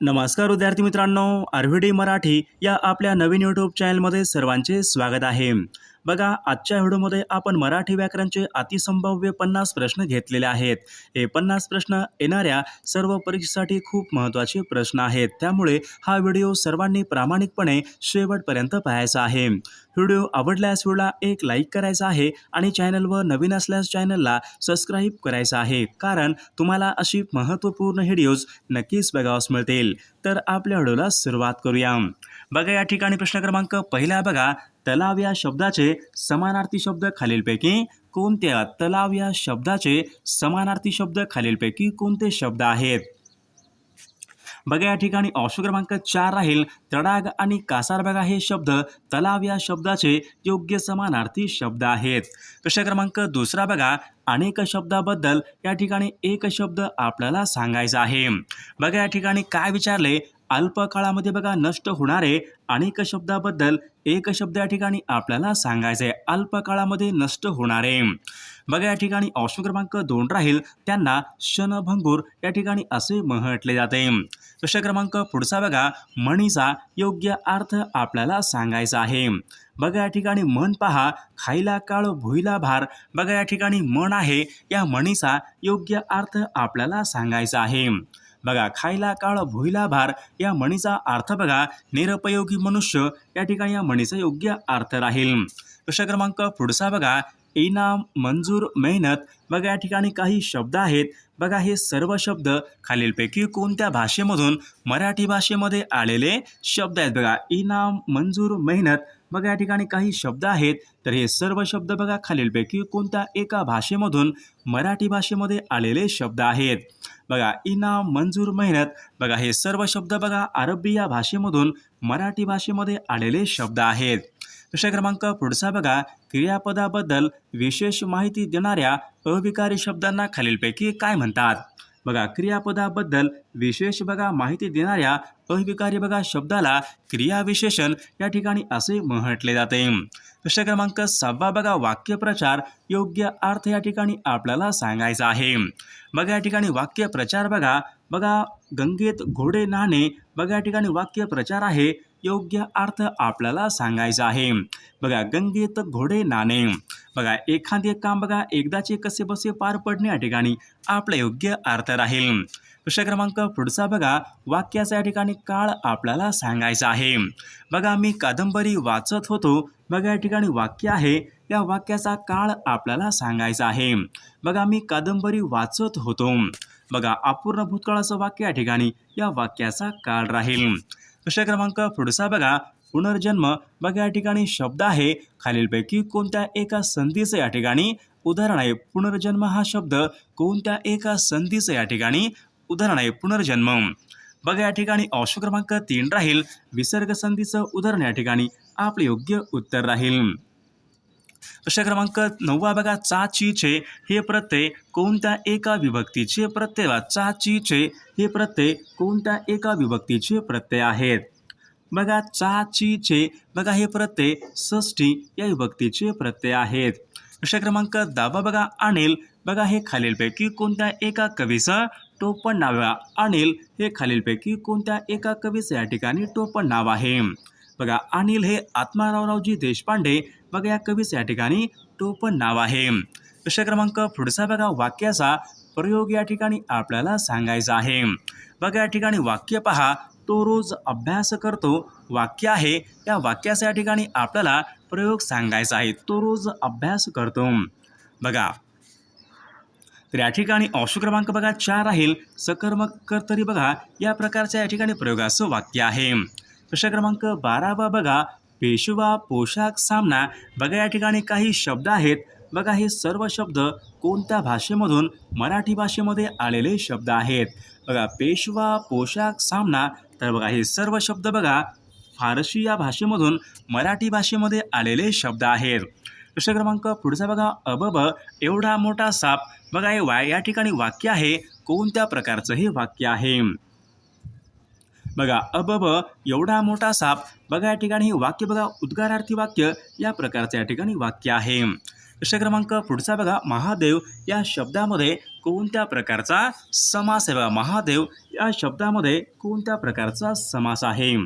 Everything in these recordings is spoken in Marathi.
नमस्कार विद्यार्थी मित्रांनो आरव्हीडी मराठी या आपल्या नवीन यूट्यूब चॅनलमध्ये सर्वांचे स्वागत आहे. बघा आजच्या व्हिडिओमध्ये आपण मराठी व्याकरणचे अतिसंभाव्य पन्नास प्रश्न घेतलेले आहेत. हे पन्नास प्रश्न येणाऱ्या सर्व परीक्षेसाठी खूप महत्त्वाचे प्रश्न आहेत. त्यामुळे हा व्हिडिओ सर्वांनी प्रामाणिकपणे शेवटपर्यंत पाहायचा आहे. व्हिडिओ आवडल्यास व्हिडिओला एक लाईक करायचा आहे आणि चॅनलवर नवीन असल्यास चॅनलला सबस्क्राईब करायचं आहे. कारण तुम्हाला अशी महत्त्वपूर्ण व्हिडिओज नक्कीच बघावास मिळतील. तर आपल्या व्हिडिओला सुरुवात करूया. बघा या ठिकाणी प्रश्न क्रमांक पहिला बघा. तलाव या शब्दाचे समानार्थी शब्द खालीलपैकी कोणत्या तलाव या शब्दाचे समानार्थी शब्द खालीलपैकी कोणते शब्द आहेत? बघा या ठिकाणी ऑप्शन क्रमांक चार राहील. तडाग आणि कासार बघा हे शब्द तलाव या शब्दाचे योग्य समानार्थी शब्द आहेत. प्रश्न क्रमांक दुसरा बघा अनेक शब्दाबद्दल या ठिकाणी एक शब्द आपल्याला सांगायचा आहे. बघा या ठिकाणी काय विचारले? अल्प काळामध्ये बघा नष्ट होणारे अनेक शब्दाबद्दल एक शब्द या ठिकाणी आपल्याला सांगायचा आहे अल्प काळामध्ये नष्ट होणारे. बघा या ठिकाणी ऑप्शन क्रमांक दोन राहील. त्यांना क्षणभंगूर या ठिकाणी असे म्हटले जाते. प्रश्न क्रमांक पुढचा बघा. म्हणीचा योग्य अर्थ आपल्याला सांगायचा आहे. बघा या ठिकाणी मन पहा. खायला काळ भुईला भार. बघा या ठिकाणी मन आहे. या म्हणीचा योग्य अर्थ आपल्याला सांगायचा आहे. बघा खायला काळ भुईला भार या म्हणीचा अर्थ बघा निरुपयोगी मनुष्य या ठिकाणी या म्हणीचा योग्य अर्थ राहील. प्रश्न क्रमांक पुढचा बघा इनाम मंजूर मेहनत बघा या ठिकाणी काही शब्द आहेत. बघा हे सर्व शब्द खालीलपैकी कोणत्या भाषेमधून मराठी भाषेमध्ये आलेले शब्द आहेत? बघा इनाम मंजूर मेहनत बघा या ठिकाणी काही शब्द आहेत तर हे सर्व शब्द बघा खालीलपैकी कोणत्या एका भाषेमधून मराठी भाषेमध्ये आलेले शब्द आहेत. बघा इनाम मंजूर मेहनत बघा हे सर्व शब्द बघा अरबी या भाषेमधून मराठी भाषेमध्ये आलेले शब्द आहेत. प्रश्न क्रमांक पुढचा बघा क्रियापदाबद्दल विशेष माहिती देणाऱ्या अविकारी शब्दांना खालीलपैकी काय म्हणतात? बघा क्रियापदाबद्दल विशेष बघा माहिती देणाऱ्या अविकारी बघा शब्दाला क्रियाविशेषण या ठिकाणी असे म्हटले जाते. प्रश्न क्रमांक सहावा बघा वाक्यप्रचार योग्य अर्थ या ठिकाणी आपल्याला सांगायचा आहे. बघा या ठिकाणी वाक्यप्रचार बघा बघा गंगेत घोडे नाणे बघा या ठिकाणी वाक्यप्रचार आहे. योग्य अर्थ आपल्याला सांगायचा आहे. बघा गंगेत घोडे नाणे. बघा एखादे काम बघा एकदाचे कसे बसे पार पडणे या ठिकाणी आपला योग्य अर्थ राहील. प्रश्न क्रमांक पुढचा बघा वाक्याचा या ठिकाणी काळ आपल्याला सांगायचा आहे. बघा मी कादंबरी वाचत होतो. बघा या ठिकाणी वाक्य आहे. या वाक्याचा काळ आपल्याला सांगायचा आहे. बघा मी कादंबरी वाचत होतो. बघा अपूर्ण भूतकाळाचं वाक्य या ठिकाणी या वाक्याचा काळ राहील. प्रश्न क्रमांक पुढचा बघा. पुनर्जन्म बघा या ठिकाणी शब्द आहे. खालीलपैकी कोणत्या एका संधीचं या ठिकाणी उदाहरण आहे? पुनर्जन्म हा शब्द कोणत्या एका संधीचं या ठिकाणी उदाहरण आहे? पुनर्जन्म. बघा या ठिकाणी ऑप्शन क्रमांक तीन राहील. विसर्ग संधीचं उदाहरण या ठिकाणी आपले योग्य उत्तर राहील. प्रश्न क्रमांक नववा बघा चाची छे हे प्रत्यय कोणत्या एका विभक्तीचे प्रत्यय? चाची चा हे प्रत्यय कोणत्या एका विभक्तीचे प्रत्यय आहेत? बघा चाची छे बघा हे प्रत्यय षष्ठी या विभक्तीचे प्रत्यय आहेत. प्रश्न क्रमांक दहावा बघा अनिल. बघा हे खालीलपैकी कोणत्या एका कवीचं टोपण नाव अनिल हे खालीलपैकी कोणत्या एका कवीचं या ठिकाणी टोपण नाव आहे. बघा अनिल हे आत्मारावरावजी देशपांडे. बघा या कवीचं या ठिकाणी टोपण नाव आहे. प्रश्न क्रमांक पुढचा बघा वाक्याचा प्रयोग या ठिकाणी आपल्याला सांगायचा आहे. बघा या ठिकाणी वाक्य पहा तो रोज अभ्यास करतो वाक्य आहे. या वाक्याचा या ठिकाणी आपल्याला प्रयोग सांगायचा आहे तो रोज अभ्यास करतो. बघा. तर या ठिकाणी अंश क्रमांक बघा चार राहील. सकर्मक कर्तरी बघा या प्रकारच्या या ठिकाणी प्रयोगाचं वाक्य आहे. प्रश्न क्रमांक बारावा बघा पेशवा पोशाख सामना बघा या ठिकाणी काही शब्द आहेत. बघा हे सर्व शब्द कोणत्या भाषेमधून मराठी भाषेमध्ये आलेले शब्द आहेत? बघा पेशवा पोशाख सामना तर बघा हे सर्व शब्द बघा फारसी या भाषेमधून मराठी भाषेमध्ये आलेले शब्द आहेत. प्रश्न क्रमांक पुढचा बघा अबब एवढा मोठा साप. बघा हे वा या ठिकाणी वाक्य आहे. कोणत्या प्रकारचं हे वाक्य आहे? बघा अबब एवढा मोठा साप. बघा या ठिकाणी हे वाक्य बघा उद्गारार्थी वाक्य. या प्रकारचं या ठिकाणी वाक्य आहे. प्रश्न क्रमांक पुढचा बघा महादेव. या शब्दामध्ये कोणत्या प्रकारचा समास आहे? बघा महादेव या शब्दामध्ये कोणत्या प्रकारचा समास आहे?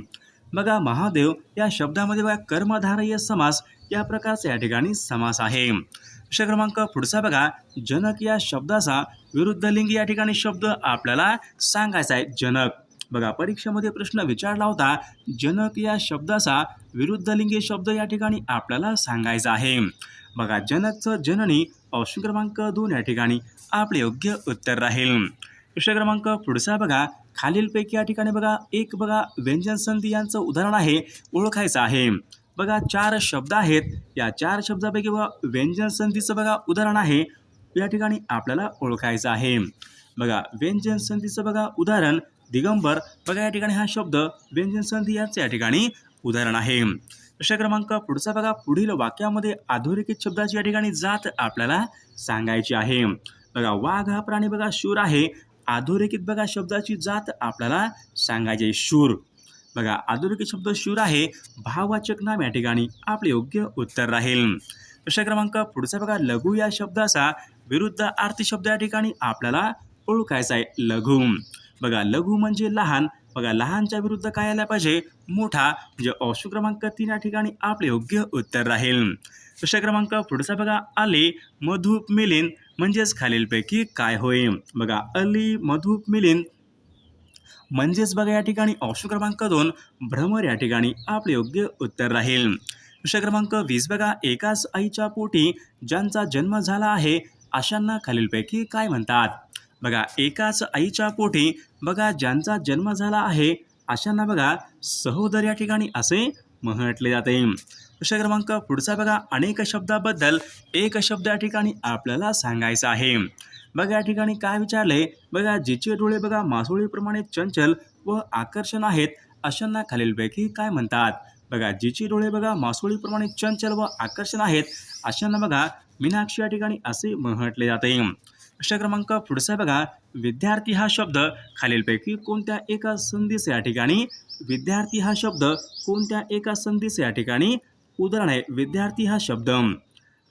बघा महादेव या शब्दामध्ये बघा कर्मधारय समास. या प्रकारचा या ठिकाणी समास आहे. प्रश्न क्रमांक पुढचा बघा जनक या शब्दाचा विरुद्धलिंगी या ठिकाणी शब्द आपल्याला सांगायचा आहे. जनक. बघा परीक्षेमध्ये प्रश्न विचारला होता जनक या शब्दाचा विरुद्ध लिंगी शब्द या ठिकाणी आपल्याला सांगायचा आहे. बघा जनकचं जननी ऑप्शन क्रमांक दोन या ठिकाणी आपले योग्य उत्तर राहील. प्रश्न क्रमांक पुढचा बघा खालीलपैकी या ठिकाणी बघा एक बघा व्यंजन संधी यांचं उदाहरण आहे ओळखायचं आहे. बघा चार शब्द आहेत या चार शब्दापैकी बघा व्यंजन संधीचं बघा उदाहरण आहे या ठिकाणी आपल्याला ओळखायचं आहे. बघा व्यंजन संधीचं बघा उदाहरण दिगंबर. बघा या ठिकाणी हा शब्द व्यंजन संधी याच या ठिकाणी उदाहरण आहे. प्रश्न क्रमांक पुढचा बघा. पुढील वाक्यामध्ये अधोरेखित शब्दाची या ठिकाणी जात आपल्याला सांगायची आहे. बघा वाघ हा प्राणी बघा शूर आहे. अधोरेखित बघा शब्दाची जात आपल्याला सांगायची आहे शूर. बघा अधोरेखित शब्द शूर आहे. भाववाचक नाम या ठिकाणी आपले योग्य उत्तर राहील. प्रश्न क्रमांक पुढचा बघा. लघु या शब्दाचा विरुद्ध आर्थिक शब्द या ठिकाणी आपल्याला ओळखायचा आहे लघु. बघा लघु म्हणजे लहान. बघा लहानच्या विरुद्ध काय आला पाहिजे? मोठा म्हणजे ऑप्शन क्रमांक तीन या ठिकाणी आपले योग्य उत्तर राहील. प्रश्न क्रमांक पुढचा बघा आले मधुप मिलिन म्हणजेच खालीलपैकी काय होय? बघा अली मधुप मिलिंद. म्हणजेच बघा या ठिकाणी ऑप्शन क्रमांक दोन भ्रमर या ठिकाणी आपले योग्य उत्तर राहील. प्रश्न क्रमांक वीस बघा एकाच आईच्या पोटी ज्यांचा जन्म झाला आहे अशांना खालीलपैकी काय म्हणतात? बघा एकाच आईच्या पोटी बघा ज्यांचा जन्म झाला आहे अशांना बघा सहोदर या ठिकाणी असे म्हटले जाते. प्रश्न क्रमांक पुढचा बघा अनेक शब्दाबद्दल एक शब्द या ठिकाणी आपल्याला सांगायचा आहे. बघा या ठिकाणी काय विचारले? बघा जिचे डोळे बघा मासोळीप्रमाणे चंचल व आकर्षण आहेत अशांना खालीलपैकी काय म्हणतात? बघा जिचे डोळे बघा मासोळीप्रमाणे चंचल व आकर्षण आहेत अशांना बघा मीनाक्षी या ठिकाणी असे म्हटले जाते. प्रश्न क्रमांक पुढचा बघा. विद्यार्थी हा शब्द खालीलपैकी कोणत्या एका संधीस या ठिकाणी विद्यार्थी हा शब्द कोणत्या एका संधीस या ठिकाणी उदाहरण आहे विद्यार्थी हा शब्द.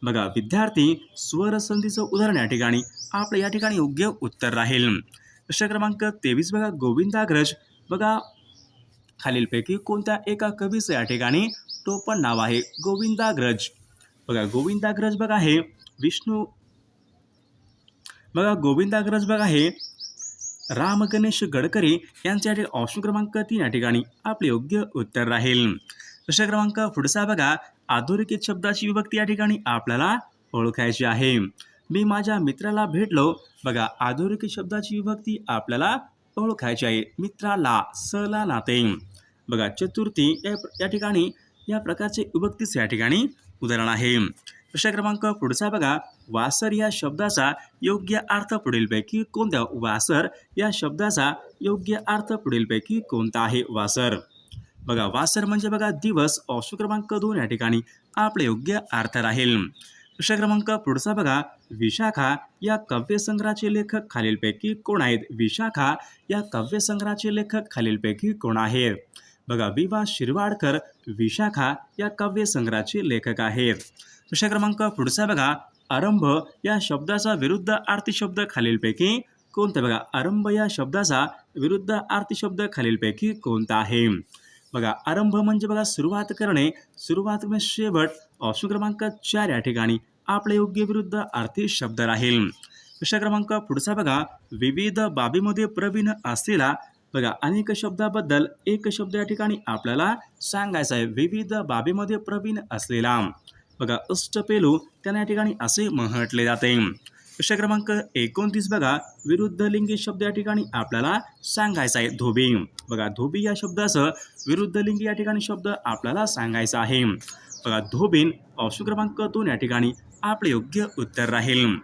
बघा विद्यार्थी स्वर संधीचं उदाहरण या ठिकाणी आपलं या ठिकाणी योग्य उत्तर राहील. प्रश्न क्रमांक तेवीस बघा गोविंदाग्रज बघा खालीलपैकी कोणत्या एका कवीचं या ठिकाणी टोपण नाव आहे गोविंदाग्रज बघा गोविंदाग्रज बघा हे विष्णू बघा गोविंदाग्रज बघा हे. राम गणेश गडकरी यांच्यासाठी ऑप्शन क्रमांक तीन या ठिकाणी. आपले योग्य उत्तर राहील. प्रश्न क्रमांक पुढचा बघा. अधोरेखित शब्दाची विभक्ती या ठिकाणी आपल्याला ओळखायची आहे. मी माझ्या मित्राला भेटलो. बघा अधोरेखित शब्दाची विभक्ती आपल्याला ओळखायची आहे. मित्राला सला नाते. बघा चतुर्थी या या ठिकाणी या प्रकारचे विभक्तीच या ठिकाणी उदाहरण आहे. प्रश्न क्रमांक पुढचा बघा. वासर या शब्दाचा योग्य अर्थ पुढीलपैकी कोणत्या वासर या शब्दाचा योग्य अर्थ पुढीलपैकी कोणता आहे? वासर. बघा वासर म्हणजे बघा दिवस ऑप्शन क्रमांक दोन या ठिकाणी आपले योग्य अर्थ राहील. प्रश्न क्रमांक पुढचा बघा. विशाखा या काव्यसंग्रहाचे लेखक खालीलपैकी कोण आहेत? विशाखा या काव्यसंग्रहाचे लेखक खालीलपैकी कोण आहेत बघा विवा शिरवाडकर विशाखा या काव्यसंग्रहाचे लेखक आहेत. प्रश्न क्रमांक पुढचा बघा. आरंभ या शब्दाचा विरुद्ध आरती शब्द खालीलपैकी कोणता? बघा आरंभ या शब्दाचा विरुद्ध आरती शब्द खालीलपैकी कोणता आहे? बघा आरंभ म्हणजे बघा सुरुवात करणे. सुरुवात म्हणजे शेवट. ऑप्शन क्रमांक चार या ठिकाणी आपले योग्य विरुद्ध आर्थिक शब्द राहील. प्रश्न क्रमांक पुढचा बघा. विविध बाबीमध्ये प्रवीण असलेला बघा अनेक शब्दाबद्दल एक शब्द या ठिकाणी आपल्याला सांगायचा आहे. विविध बाबीमध्ये प्रवीण असलेला. बघा अष्टपेलू त्यांना या ठिकाणी असे म्हटले जाते. प्रश्न क्रमांक एकोणतीस बघा विरुद्ध लिंगी शब्द या ठिकाणी आपल्याला सांगायचा आहे धोबी. बघा धोबी या शब्दाचं विरुद्ध लिंगी या ठिकाणी शब्द आपल्याला सांगायचा आहे. बघा धोबीन ऑप्शन क्रमांक दोन या ठिकाणी आपले योग्य उत्तर राहील.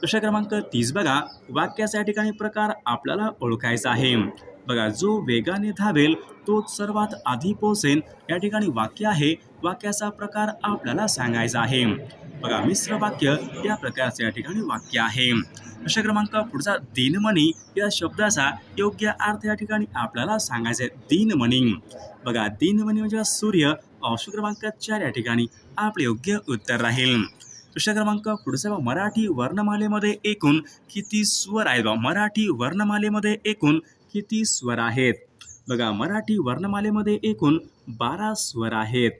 प्रश्न क्रमांक तीस बघा वाक्याचा या ठिकाणी प्रकार आपल्याला ओळखायचा आहे. बघा जो वेगाने धावेल तोच सर्वात आधी पोहोचेल. या ठिकाणी वाक्य आहे. वाक्याचा प्रकार आपल्याला सांगायचा आहे. बघा मिश्र वाक्य या प्रकारचे या ठिकाणी वाक्य आहे. प्रश्न क्रमांक पुढचा दिनमणी या शब्दाचा योग्य अर्थ या ठिकाणी आपल्याला सांगायचा आहे दिनमणी. बघा दिनमणी म्हणजे सूर्य. अंश क्रमांक चार या ठिकाणी आपले योग्य उत्तर राहील. प्रश्न क्रमांक पुढचा मराठी वर्णमालेमध्ये एकूण किती स्वर आहेत? बा मराठी वर्णमालेमध्ये एकूण किती स्वर आहेत? बघा मराठी वर्णमालेमध्ये एकूण बारा स्वर आहेत.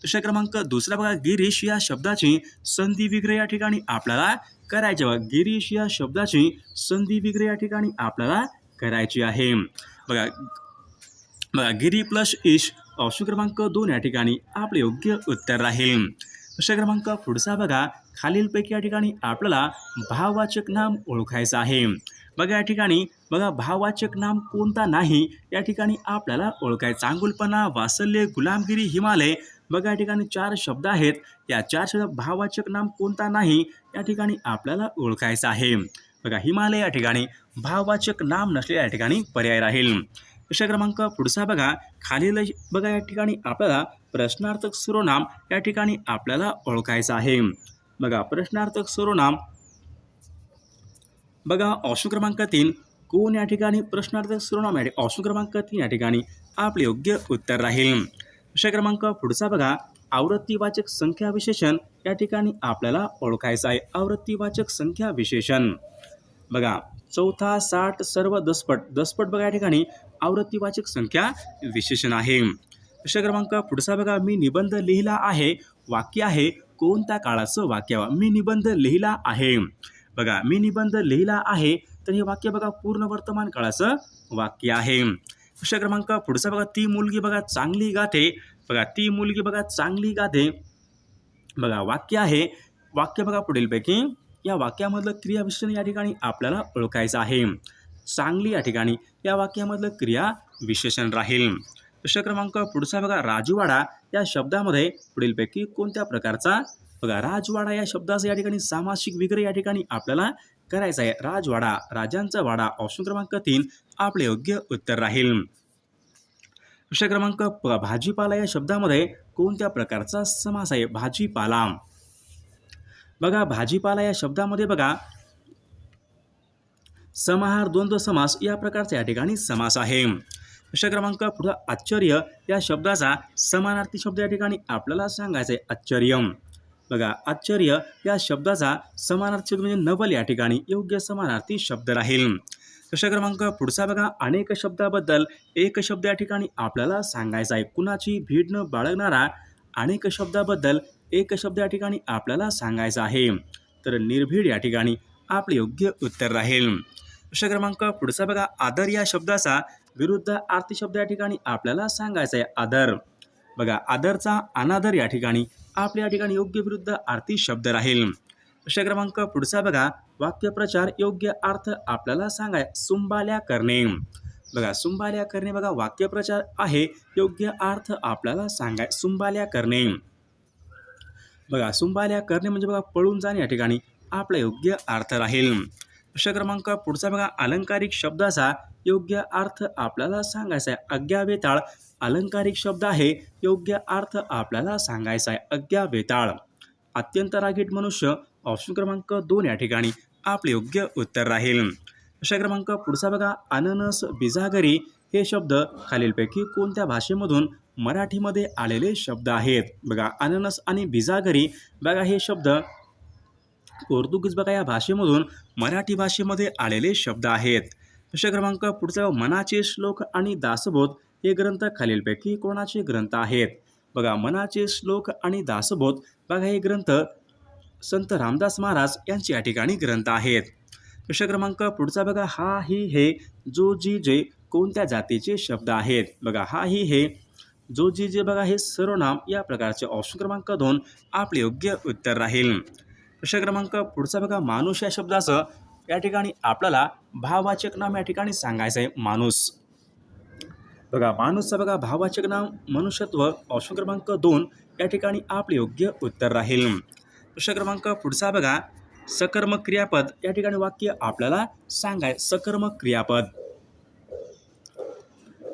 प्रश्न क्रमांक दुसरा बघा गिरीश या शब्दाची संधी विग्रह या ठिकाणी आपल्याला करायची बघा गिरीश या शब्दाची संधी विग्रह या ठिकाणी आपल्याला करायची आहे. बघा बघा गिरी प्लस इश ऑप्शन क्रमांक दोन या ठिकाणी आपले योग्य उत्तर राहील. प्रश्न क्रमांक पुढचा बघा खालीलपैकी या ठिकाणी आपल्याला भाववाचक नाम ओळखायचं आहे. बघा या ठिकाणी बघा भाववाचक नाम कोणता नाही? या ठिकाणी आपल्याला ओळखायचं. चांगुलपणा वासल्य गुलामगिरी हिमालय बघा या ठिकाणी चार शब्द आहेत. या चार शब्द भाववाचक नाम कोणता नाही या ठिकाणी आपल्याला ओळखायचं आहे. बघा हिमालय या ठिकाणी भाववाचक नाम नसलेल्या या ठिकाणी पर्याय राहील. प्रश्न क्रमांक पुढचा बघा. खालील बघा या ठिकाणी आपल्याला प्रश्नार्थक सर्वनाम या ठिकाणी आपल्याला ओळखायचं आहे. बघा प्रश्नार्थक सर्वनाम. बघा ऑप्शन क्रमांक तीन कोण या ठिकाणी? प्रश्नार्थक सर्वनाम आहे ऑप्शन क्रमांक तीन या ठिकाणी. आपले योग्य उत्तर राहील. विषय क्रमांक पुढचा बघा. आवृत्तीवाचक संख्या विशेषण या ठिकाणी आपल्याला ओळखायचं आहे. आवृत्तीवाचक संख्या विशेषण. बघा. चौथा साठ सर्व दसपट. दसपट बघा या ठिकाणी. आवृत्तीवाचक संख्या विशेषण आहे. विषय क्रमांक पुढचा बघा. मी निबंध लिहिला आहे. वाक्य आहे. कोणत्या काळाचं वाक्य? मी निबंध लिहिला आहे. बघा. मी निबंध लिहिला आहे. तर हे वाक्य बघा पूर्ण वर्तमान काळाचं वाक्य आहे. प्रश्न क्रमांक पुढचा बघा ती मुलगी बघा चांगली गाते. बघा ती मुलगी बघा चांगली गाते. बघा वाक्य आहे. वाक्य बघा पुढीलपैकी. या वाक्यामधलं क्रियाविशेषण या ठिकाणी आपल्याला ओळखायचं आहे. चांगली या ठिकाणी या वाक्यामधलं क्रिया विशेषण राहील. प्रश्न क्रमांक पुढचा बघा राजवाडा. या शब्दामध्ये पुढीलपैकी कोणत्या प्रकारचा? बघा राजवाडा या शब्दाचं या ठिकाणी सामासिक विग्रह या ठिकाणी आपल्याला करायचा आहे. राजवाडा राजांचा वाडा ऑप्शन क्रमांक तीन आपले योग्य उत्तर राहील. प्रश्न क्रमांक प- भाजीपाला या शब्दामध्ये कोणत्या प्रकारचा समास आहे? भाजीपाला. बघा भाजीपाला या शब्दामध्ये बघा समाहार द्वंद्व समास या प्रकारचा या ठिकाणी समास आहे. प्रश्न क्रमांक पुढे आश्चर्य या शब्दाचा समानार्थी शब्द या ठिकाणी आपल्याला सांगायचा आहे आश्चर्य. बघा आश्चर्य या शब्दाचा समानार्थी म्हणजे नवल या ठिकाणी योग्य समानार्थी शब्द राहील. प्रश्न क्रमांक पुढचा बघा अनेक शब्दाबद्दल एक शब्द या ठिकाणी आपल्याला सांगायचा आहे. कुणाची भीड न बाळगणारा अनेक शब्दाबद्दल एक शब्द या ठिकाणी आपल्याला सांगायचा आहे. तर निर्भीड या ठिकाणी आपले योग्य उत्तर राहील. प्रश्न क्रमांक पुढचा बघा आदर या शब्दाचा विरुद्ध आर्थिक शब्द या ठिकाणी आपल्याला सांगायचा आहे. आदर. बघा आदरचा अनादर या ठिकाणी आपल्या या ठिकाणी योग्य विरुद्ध आर्थिक शब्द राहील. प्रश्न क्रमांक पुढचा बघा. वाक्यप्रचार योग्य अर्थ आपल्याला सांगाय सुंबाल्या करणे. बघा सुंबाल्या करणे बघा वाक्यप्रचार आहे योग्य अर्थ आपल्याला सांगाय सुंबाल्या करणे. बघा सुंबाल्या करणे म्हणजे बघा पळून जाणे या ठिकाणी आपला योग्य अर्थ राहील. प्रश्न क्रमांक पुढचा बघा अलंकारिक शब्दाचा योग्य अर्थ आपल्याला सांगायचा आहे. अज्ञावेताळ अलंकारिक शब्द आहे योग्य अर्थ आपल्याला सांगायचा आहे. अज्ञा वेताळ. अत्यंत रागीट मनुष्य ऑप्शन क्रमांक दोन या ठिकाणी आपले योग्य उत्तर राहील. प्रश्न क्रमांक पुढचा बघा. अननस बिजागरी हे शब्द खालीलपैकी कोणत्या भाषेमधून मराठीमध्ये आलेले शब्द आहेत? बघा अननस आणि बिजागरी बघा हे शब्द पोर्तुगीज बघा या भाषेमधून मराठी भाषेमध्ये आलेले शब्द आहेत. प्रश्न क्रमांक पुढचा मनाचे श्लोक आणि दासबोध हे ग्रंथ खालीलपैकी कोणाचे ग्रंथ आहेत? बघा मनाचे श्लोक आणि दासबोध. बघा हे ग्रंथ संत रामदास महाराज यांचे या ठिकाणी ग्रंथ आहेत. प्रश्न क्रमांक पुढचा बघा. हा ही हे जो जी जे कोणत्या जातीचे शब्द आहेत? बघा हा ही हे जो जी जे बघा हे सर्वनाम या प्रकारचे ऑप्शन क्रमांक दोन आपले योग्य उत्तर राहील. प्रश्न क्रमांक पुढचा बघा. माणूस या शब्दाचं या ठिकाणी आपल्याला भाववाचक नाम या ठिकाणी सांगायचं आहे माणूस. बघा माणूसचं बघा भाववाचक नाम मनुष्यत्व ऑप्शन क्रमांक दोन या ठिकाणी आपले योग्य उत्तर राहील. प्रश्न क्रमांक पुढचा बघा सकर्म क्रियापद या ठिकाणी वाक्य आपल्याला सांगाय सकर्म क्रियापद.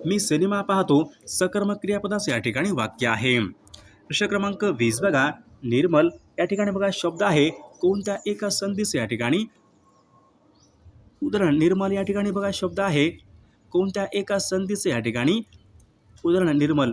मी सिनेमा पाहतो सकर्म क्रियापदाचं या ठिकाणी वाक्य आहे. प्रश्न क्रमांक वीस बघा निर्मल या ठिकाणी बघा शब्द आहे कोणत्या एका संधीस या ठिकाणी? उदाहरण निर्मल या ठिकाणी बघा शब्द आहे कोणत्या एका संधीचं या ठिकाणी उदाहरण निर्मल.